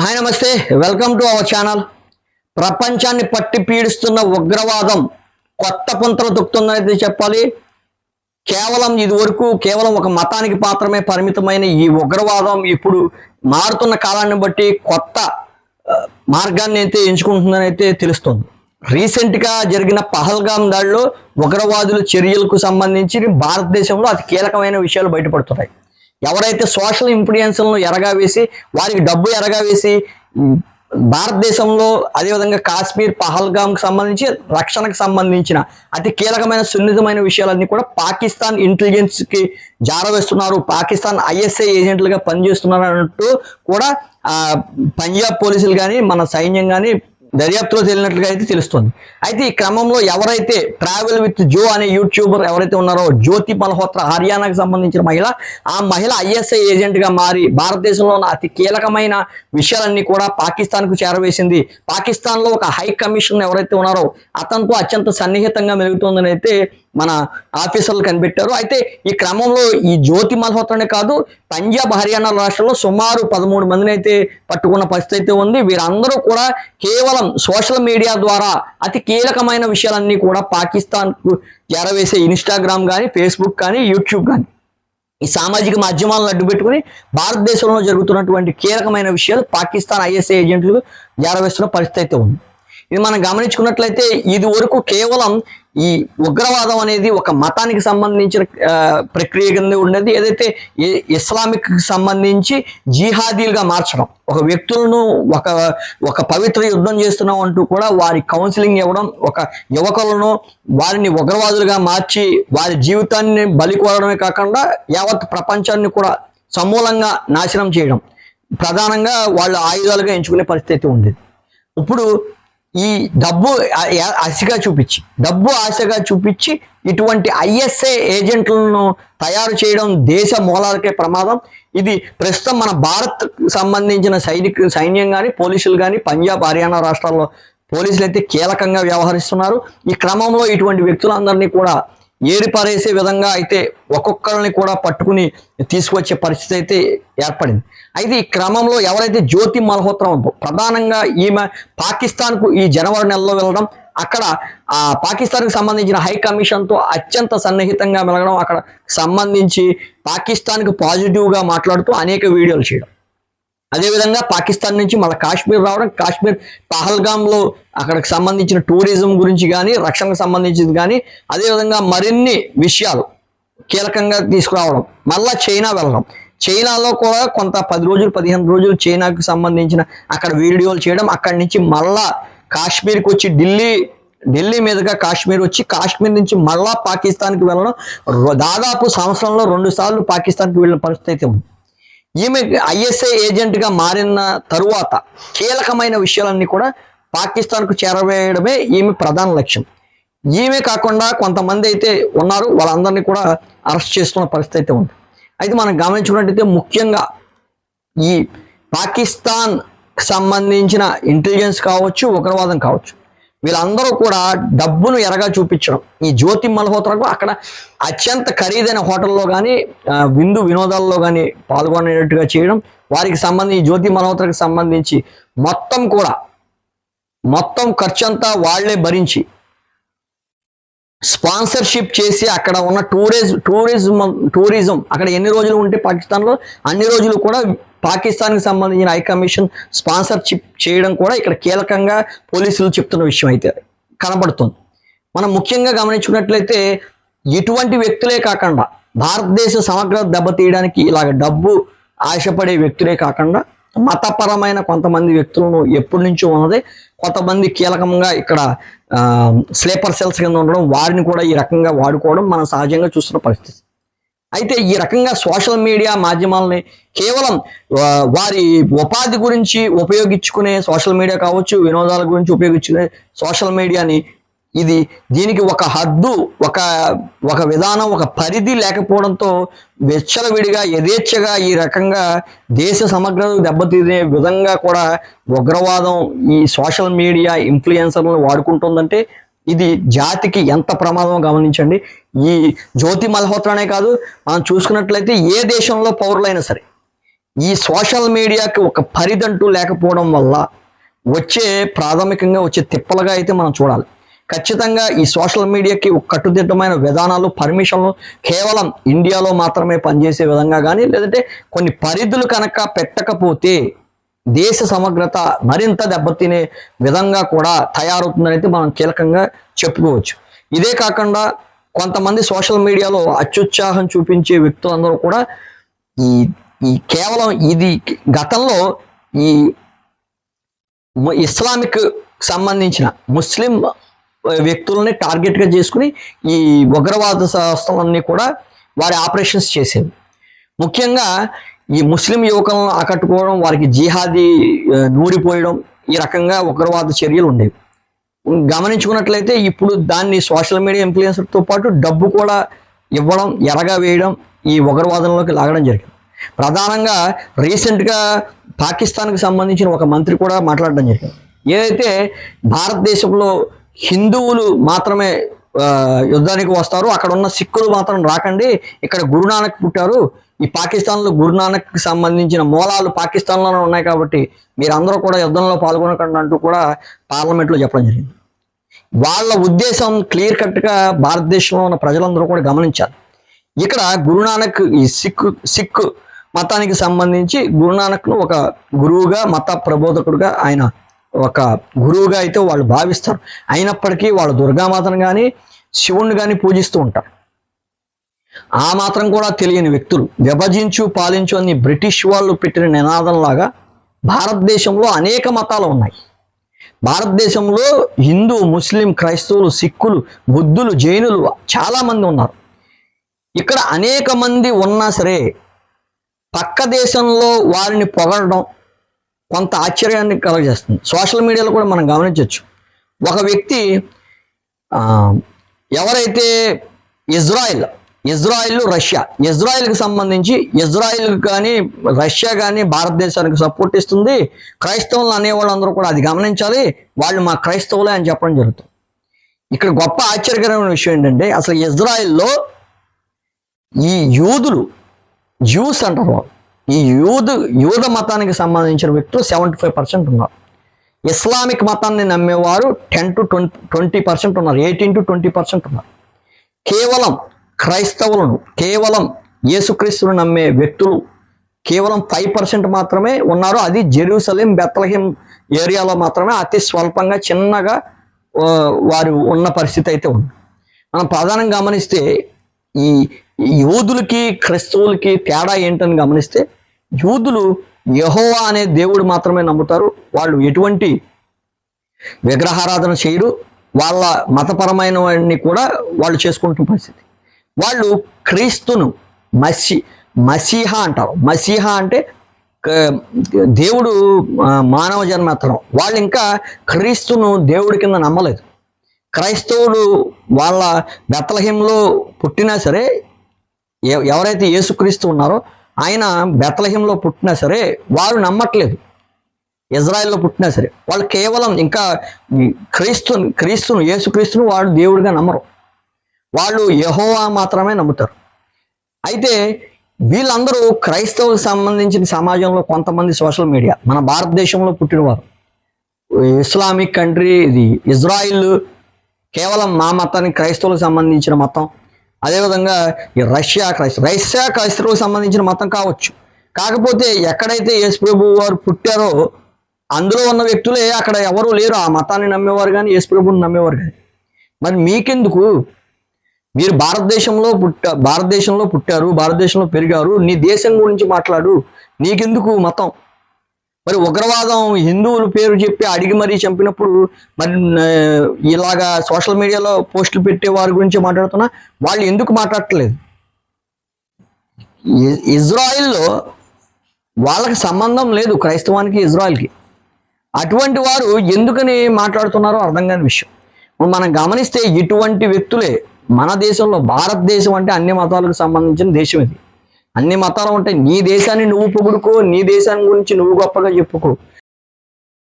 Hi నమస్తే. Welcome to our channel. ప్రపంచాన్ని పట్టి పీడిస్తున్న ఉగ్రవాదం కొత్త పుంతలు తొక్కుతుందనైతే చెప్పాలి. కేవలం ఇది వరకు కేవలం ఒక మతానికి మాత్రమే పరిమితమైన ఈ ఉగ్రవాదం ఇప్పుడు మారుతున్న కాలాన్ని బట్టి కొత్త మార్గాన్ని అయితే ఎంచుకుంటుందని అయితే తెలుస్తుంది. రీసెంట్గా జరిగిన పహల్గాం దాడిలో ఉగ్రవాదుల చర్యలకు సంబంధించి భారతదేశంలో అతి కీలకమైన విషయాలు బయటపడుతున్నాయి. ఎవరైతే సోషల్ ఇన్ఫ్లుయెన్స్లను ఎరగా వేసి వారికి డబ్బు ఎరగా వేసి భారతదేశంలో అదేవిధంగా కాశ్మీర్ పహల్గామ్కి సంబంధించి రక్షణకు సంబంధించిన అతి కీలకమైన సున్నితమైన విషయాలన్నీ కూడా పాకిస్తాన్ ఇంటెలిజెన్స్కి జారవేస్తున్నారు. పాకిస్తాన్ ఐఎస్ఐ ఏజెంట్లుగా పనిచేస్తున్నారు అన్నట్టు కూడా పంజాబ్ పోలీసులు కానీ మన సైన్యం కానీ దర్యాప్తులో తేలినట్లుగా అయితే తెలుస్తుంది. అయితే ఈ క్రమంలో ఎవరైతే ట్రావెల్ విత్ జో అనే యూట్యూబర్ ఎవరైతే ఉన్నారో జ్యోతి మల్హోత్రా హర్యానాకు సంబంధించిన మహిళ ఆ మహిళ ఐఎస్ఐ ఏజెంట్గా మారి భారతదేశంలో ఉన్న అతి కీలకమైన విషయాలన్నీ కూడా పాకిస్తాన్కు చేరవేసింది. పాకిస్తాన్లో ఒక హై కమిషన్ ఎవరైతే ఉన్నారో అతనితో అత్యంత సన్నిహితంగా మెలుగుతుందని అయితే మన ఆఫీసర్లు కనిపెట్టారు. అయితే ఈ క్రమంలో ఈ జ్యోతి మల్హోత్రానే కాదు పంజాబ్ హర్యానా రాష్ట్రంలో సుమారు పదమూడు మందిని అయితే పట్టుకున్న పరిస్థితి అయితే ఉంది. వీరందరూ కూడా కేవలం సోషల్ మీడియా ద్వారా అతి కీలకమైన విషయాలన్నీ కూడా పాకిస్తాన్ చేరవేసే ఇన్స్టాగ్రామ్ కానీ ఫేస్బుక్ కానీ యూట్యూబ్ కానీ ఈ సామాజిక మాధ్యమాలను అడ్డు పెట్టుకుని భారతదేశంలో జరుగుతున్నటువంటి కీలకమైన విషయాలు పాకిస్తాన్ ఐఎస్ఐ ఏజెంట్లు జారవేస్తున్న పరిస్థితి అయితే ఉంది. ఇది మనం గమనించుకున్నట్లయితే ఇది వరకు కేవలం ఈ ఉగ్రవాదం అనేది ఒక మతానికి సంబంధించిన ప్రక్రియ కింద ఉండేది ఏదైతే ఇస్లామిక్ సంబంధించి జిహాదీలుగా మార్చడం ఒక వ్యక్తులను ఒక ఒక పవిత్ర యుద్ధం చేస్తున్నాం అంటూ కూడా వారి కౌన్సిలింగ్ ఇవ్వడం ఒక యువకులను వారిని ఉగ్రవాదులుగా మార్చి వారి జీవితాన్ని బలి కోరడమే కాకుండా యావత్ ప్రపంచాన్ని కూడా సమూలంగా నాశనం చేయడం. ప్రధానంగా వాళ్ళు ఆయుధాలుగా ఎంచుకునే పరిస్థితి ఉండేది ఇప్పుడు ఈ డబ్బు ఆశగా చూపించి డబ్బు ఆశగా చూపించి ఇటువంటి ఐఎస్ఏ ఏజెంట్లను తయారు చేయడం దేశ మూలాలకే ప్రమాదం. ఇది ప్రస్తుతం మన భారత్ సంబంధించిన సైనిక సైన్యం కానీ పోలీసులు కానీ పంజాబ్ హర్యానా రాష్ట్రాల్లో పోలీసులు అయితే కీలకంగా వ్యవహరిస్తున్నారు. ఈ క్రమంలో ఇటువంటి వ్యక్తులందరినీ కూడా ఏరిపారేసే విధంగా అయితే ఒక్కొక్కరిని కూడా పట్టుకుని తీసుకొచ్చే పరిస్థితి అయితే ఏర్పడింది. అయితే ఈ క్రమంలో ఎవరైతే జ్యోతి మల్హోత్రా ప్రధానంగా ఈమె పాకిస్తాన్కు ఈ జనవరి నెలలో వెళ్ళడం అక్కడ ఆ పాకిస్తాన్కి సంబంధించిన హై కమిషన్తో అత్యంత సన్నిహితంగా మెలగడం అక్కడ సంబంధించి పాకిస్తాన్కు పాజిటివ్గా మాట్లాడుతూ అనేక వీడియోలు చేయడం. అదేవిధంగా పాకిస్తాన్ నుంచి మళ్ళీ కాశ్మీర్ రావడం కాశ్మీర్ పహల్గామ్లో అక్కడికి సంబంధించిన టూరిజం గురించి కానీ రక్షణకు సంబంధించింది కానీ అదేవిధంగా మరిన్ని విషయాలు కీలకంగా తీసుకురావడం మళ్ళా చైనా వెళ్ళడం. చైనాలో కూడా కొంత పది రోజులు పదిహేను రోజులు చైనాకు సంబంధించిన అక్కడ వీడియోలు చేయడం అక్కడి నుంచి మళ్ళా కాశ్మీర్కి వచ్చి ఢిల్లీ ఢిల్లీ మీదుగా కాశ్మీర్ వచ్చి కాశ్మీర్ నుంచి మళ్ళా పాకిస్తాన్కి వెళ్ళడం దాదాపు సంవత్సరంలో రెండు సార్లు పాకిస్తాన్కి వెళ్ళిన పరిస్థితి అయితే ఉంది. ఈమె ఐఎస్ఐ ఏజెంట్గా మారిన తరువాత కీలకమైన విషయాలన్నీ కూడా పాకిస్తాన్కు చేరవేయడమే ఈమె ప్రధాన లక్ష్యం. ఈమె కాకుండా కొంతమంది అయితే ఉన్నారు. వాళ్ళందరినీ కూడా అరెస్ట్ చేస్తున్న పరిస్థితి అయితే ఉంది. అయితే మనం గమనించుకున్నట్టయితే ముఖ్యంగా ఈ పాకిస్తాన్ సంబంధించిన ఇంటెలిజెన్స్ కావచ్చు ఉగ్రవాదం కావచ్చు వీళ్ళందరూ కూడా డబ్బును ఎరగా చూపించడం. ఈ జ్యోతి మల్హోత్రకు అక్కడ అత్యంత ఖరీదైన హోటల్లో కానీ విందు వినోదాల్లో కానీ పాల్గొనేటట్టుగా చేయడం. వారికి సంబంధించి జ్యోతి మల్హోత్రకు సంబంధించి మొత్తం కూడా మొత్తం ఖర్చంతా వాళ్ళే భరించి స్పాన్సర్షిప్ చేసి అక్కడ ఉన్న టూరిజం టూరిజం టూరిజం అక్కడ ఎన్ని రోజులు ఉంటే పాకిస్తాన్లో అన్ని రోజులు కూడా పాకిస్తాన్కి సంబంధించిన హై కమిషన్ స్పాన్సర్షిప్ చేయడం కూడా ఇక్కడ కీలకంగా పోలీసులు చెప్తున్న విషయం అయితే కనబడుతుంది. మనం ముఖ్యంగా గమనించుకున్నట్లయితే ఇటువంటి వ్యక్తులే కాకుండా భారతదేశ సమగ్ర దెబ్బతీయడానికి ఇలాగ డబ్బు ఆశపడే వ్యక్తులే కాకుండా మతపరమైన కొంతమంది వ్యక్తులను ఎప్పటి నుంచో ఉన్నది కొంతమంది కీలకంగా ఇక్కడ స్లీపర్ సెల్స్ కింద ఉండడం వారిని కూడా ఈ రకంగా వాడుకోవడం మనం సహజంగా చూస్తున్న పరిస్థితి. అయితే ఈ రకంగా సోషల్ మీడియా మాధ్యమాలని కేవలం వారి ఉపాధి గురించి ఉపయోగించుకునే సోషల్ మీడియా కావచ్చు వినోదాల గురించి ఉపయోగించుకునే సోషల్ మీడియాని ఇది దీనికి ఒక హద్దు ఒక ఒక విధానం ఒక పరిధి లేకపోవడంతో విచ్చలవిడిగా యథేచ్ఛగా ఈ రకంగా దేశ సమగ్ర దెబ్బతీసే విధంగా కూడా ఉగ్రవాదం ఈ సోషల్ మీడియా ఇన్ఫ్లుయెన్సర్లను వాడుకుంటుందంటే ఇది జాతికి ఎంత ప్రమాదం గమనించండి. ఈ జ్యోతి మల్హోత్రానే కాదు మనం చూసుకున్నట్లయితే ఏ దేశంలో పౌరులైనా సరే ఈ సోషల్ మీడియాకి ఒక పరిధంటూ లేకపోవడం వల్ల వచ్చే ప్రాథమికంగా వచ్చే తిప్పలుగా అయితే మనం చూడాలి. ఖచ్చితంగా ఈ సోషల్ మీడియాకి ఒక కట్టుదిట్టమైన విధానాలు పర్మిషన్లు కేవలం ఇండియాలో మాత్రమే పనిచేసే విధంగా కానీ లేదంటే కొన్ని పరిధులు కనుక పెట్టకపోతే దేశ సమగ్రత మరింత దెబ్బతినే విధంగా కూడా తయారవుతుందని అయితే మనం కీలకంగా చెప్పుకోవచ్చు. ఇదే కాకుండా కొంతమంది సోషల్ మీడియాలో అత్యుత్సాహం చూపించే వ్యక్తులందరూ కూడా ఈ ఈ కేవలం ఇది గతంలో ఈ ఇస్లామిక్ సంబంధించిన ముస్లిం వ్యక్తులని టార్గెట్గా చేసుకుని ఈ ఉగ్రవాద సంస్థలన్నీ కూడా వారి ఆపరేషన్స్ చేసేవి. ముఖ్యంగా ఈ ముస్లిం యువకులను ఆకట్టుకోవడం వారికి జిహాదీ ఆ, నూరిపోయడం ఈ రకంగా ఉగ్రవాద చర్యలు ఉండేవి. గమనించుకున్నట్లయితే ఇప్పుడు దాన్ని సోషల్ మీడియా ఇన్ఫ్లుయెన్సర్తో పాటు డబ్బు కూడా ఇవ్వడం ఎరగా వేయడం ఈ ఉగ్రవాదంలోకి లాగడం జరిగింది. ప్రధానంగా రీసెంట్గా పాకిస్తాన్కి సంబంధించిన ఒక మంత్రి కూడా మాట్లాడడం జరిగింది. ఏదైతే భారతదేశంలో హిందువులు మాత్రమే యుద్ధానికి వస్తారు. అక్కడ ఉన్న సిక్కులు మాత్రం రాకండి. ఇక్కడ గురునానక్ పుట్టారు. ఈ పాకిస్తాన్లో గురునానక్ సంబంధించిన మూలాలు పాకిస్తాన్లోనే ఉన్నాయి కాబట్టి మీరందరూ కూడా యుద్ధంలో పాల్గొనకండి అంటూ కూడా పార్లమెంట్లో చెప్పడం జరిగింది. వాళ్ళ ఉద్దేశం క్లియర్ కట్గా భారతదేశంలో ఉన్న ప్రజలందరూ కూడా గమనించారు ఇక్కడ గురునానక్ ఈ సిక్కు సిక్కు మతానికి సంబంధించి గురునానక్ను ఒక గురువుగా మత ప్రబోధకుడుగా ఆయన ఒక గురువుగా అయితే వాళ్ళు భావిస్తారు. అయినప్పటికీ వాళ్ళు దుర్గామాతను కానీ శివుణ్ణి కానీ పూజిస్తూ ఉంటారు. ఆ మాత్రం కూడా తెలియని వ్యక్తులు. విభజించు పాలించు అని బ్రిటిష్ వాళ్ళు పెట్టిన నినాదంలాగా భారతదేశంలో అనేక మతాలు ఉన్నాయి. భారతదేశంలో హిందూ ముస్లిం క్రైస్తవులు సిక్కులు బుద్ధులు జైనులు చాలా మంది ఉన్నారు. ఇక్కడ అనేక మంది ఉన్నా సరే పక్క దేశంలో వారిని పొగడడం కొంత ఆశ్చర్యాన్ని కలగజేస్తుంది. సోషల్ మీడియాలో కూడా మనం గమనించవచ్చు. ఒక వ్యక్తి ఎవరైతే ఇజ్రాయెల్ ఇజ్రాయిల్ రష్యా ఇజ్రాయిల్కి సంబంధించి ఇజ్రాయిల్ కానీ రష్యా కానీ భారతదేశానికి సపోర్ట్ ఇస్తుంది. క్రైస్తవులు అనేవాళ్ళందరూ కూడా అది గమనించాలి. వాళ్ళు మా క్రైస్తవులే అని చెప్పడం జరుగుతుంది. ఇక్కడ గొప్ప ఆశ్చర్యకరమైన విషయం ఏంటంటే అసలు ఇజ్రాయిల్లో ఈ యూదులు జ్యూస్ అంటారు వాళ్ళు. ఈ యూదు యూద మతానికి సంబంధించిన వ్యక్తులు సెవెంటీ ఫైవ్ పర్సెంట్ ఉన్నారు. ఇస్లామిక్ మతాన్ని నమ్మేవారు ten to twenty twenty percent ఉన్నారు. ఎయిటీన్ టు ట్వంటీ పర్సెంట్ ఉన్నారు. కేవలం క్రైస్తవులను కేవలం యేసుక్రీస్తును నమ్మే వ్యక్తులు కేవలం ఫైవ్ పర్సెంట్ మాత్రమే ఉన్నారు. అది జెరూసలేం బెత్తలహిం ఏరియాలో మాత్రమే అతి స్వల్పంగా చిన్నగా వారు ఉన్న పరిస్థితి అయితే ఉంది. మనం ప్రధానంగా గమనిస్తే ఈ యూదులకి క్రైస్తవులకి తేడా ఏంటని గమనిస్తే యూదులు యహోవా అనే దేవుడు మాత్రమే నమ్ముతారు. వాళ్ళు ఎటువంటి విగ్రహారాధన చేయరు. వాళ్ళ మతపరమైనవన్నీ కూడా వాళ్ళు చేసుకుంటున్న పరిస్థితి. వాళ్ళు క్రీస్తును మసి మసీహా అంటారు. మసీహా అంటే దేవుడు మానవ జన్మ ఎత్తడం వాళ్ళు ఇంకా క్రీస్తును దేవుడి కింద నమ్మలేదు. క్రైస్తవులు వాళ్ళ బెత్తలహీంలో పుట్టినా సరే ఎవరైతే యేసుక్రీస్తు ఉన్నారో ఆయన బెత్తలహీంలో పుట్టినా సరే వారు నమ్మట్లేదు. ఇజ్రాయెల్లో పుట్టినా సరే వాళ్ళు కేవలం ఇంకా ఈ క్రీస్తును యేసుక్రీస్తును వాళ్ళు దేవుడిగా నమ్మరు. వాళ్ళు యహోవా మాత్రమే నమ్ముతారు. అయితే వీళ్ళందరూ క్రైస్తవులకు సంబంధించిన సమాజంలో కొంతమంది సోషల్ మీడియా మన భారతదేశంలో పుట్టినవారు. ఇస్లామిక్ కంట్రీ ఇది ఇజ్రాయిల్ కేవలం మా మతానికి క్రైస్తవులకు సంబంధించిన మతం. అదేవిధంగా ఈ రష్యా క్రైస్త రష్యా క్రైస్తవులకు సంబంధించిన మతం కావచ్చు. కాకపోతే ఎక్కడైతే యేసు ప్రభు వారు పుట్టారో అందులో ఉన్న వ్యక్తులే అక్కడ ఎవరు లేరు. ఆ మతాన్ని నమ్మేవారు కానీ యేసు ప్రభుని నమ్మేవారు కానీ మరి మీకెందుకు? మీరు భారతదేశంలో పుట్ట భారతదేశంలో పుట్టారు భారతదేశంలో పెరిగారు నీ దేశం గురించి మాట్లాడు. నీకెందుకు మతం? మరి ఉగ్రవాదం హిందువులు పేరు చెప్పి అడిగి మరీ చంపినప్పుడు మరి ఇలాగా సోషల్ మీడియాలో పోస్టులు పెట్టే వారి గురించి మాట్లాడుతున్నా వాళ్ళు ఎందుకు మాట్లాడట్లేదు? ఇజ్రాయిల్లో వాళ్ళకి సంబంధం లేదు క్రైస్తవానికి ఇజ్రాయిల్కి. అటువంటి వారు ఎందుకని మాట్లాడుతున్నారో అర్థం కాని విషయం. మనం గమనిస్తే ఇటువంటి వ్యక్తులే మన దేశంలో భారతదేశం అంటే అన్ని మతాలకు సంబంధించిన దేశం ఇది. అన్ని మతాలు ఉంటాయి. నీ దేశాన్ని నువ్వు పొగుడుకో నీ దేశాన్ని గురించి నువ్వు గొప్పగా చెప్పుకో.